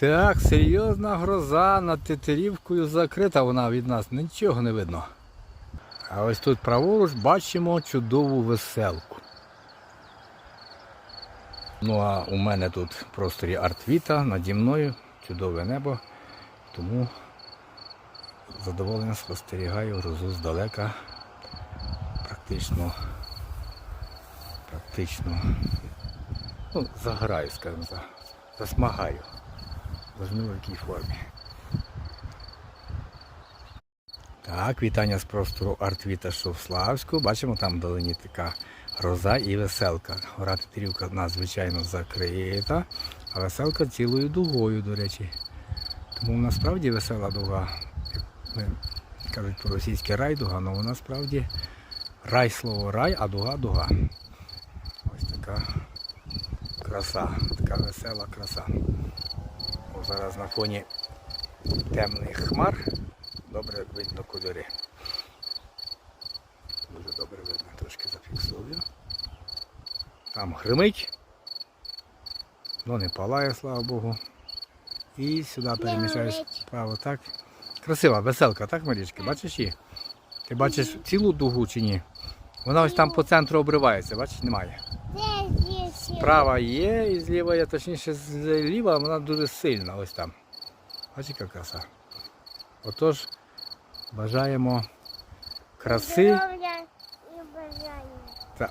Так, серйозна гроза над Тетерівкою закрита вона від нас, нічого не видно. А ось тут праворуч бачимо чудову веселку. Ну а у мене тут в просторі Артвіта, наді мною чудове небо, тому з задоволенням спостерігаю грозу здалека. Практично, практично, ну, заграю, скажімо, за- засмагаю. Возьму в якій формі. Так, вітання з простору Артвіта Шовславську. Бачимо, там вдалині така гроза і веселка. Гора Тетерівка надзвичайно закрита, а веселка цілою дугою, до речі. Тому насправді весела дуга. Ми кажуть по-російськи райдуга, але вона справді рай слово рай, а дуга дуга. Ось така краса, така весела краса. Зараз на фоні темних хмар добре видно кольори. Дуже добре видно, трошки зафіксую. Там гримить, але не палає, слава Богу. І сюди гримить. право, так. Красива веселка, так, Марічка? Бачиш її? Ти бачиш цілу дугу чи ні? Вона ось там по центру обривається, бачиш, немає. Справа є і зліва є, точніше зліва вона дуже сильна ось там. Бачите. яка краса. Отож, бажаємо краси Здоров'я і бажання. та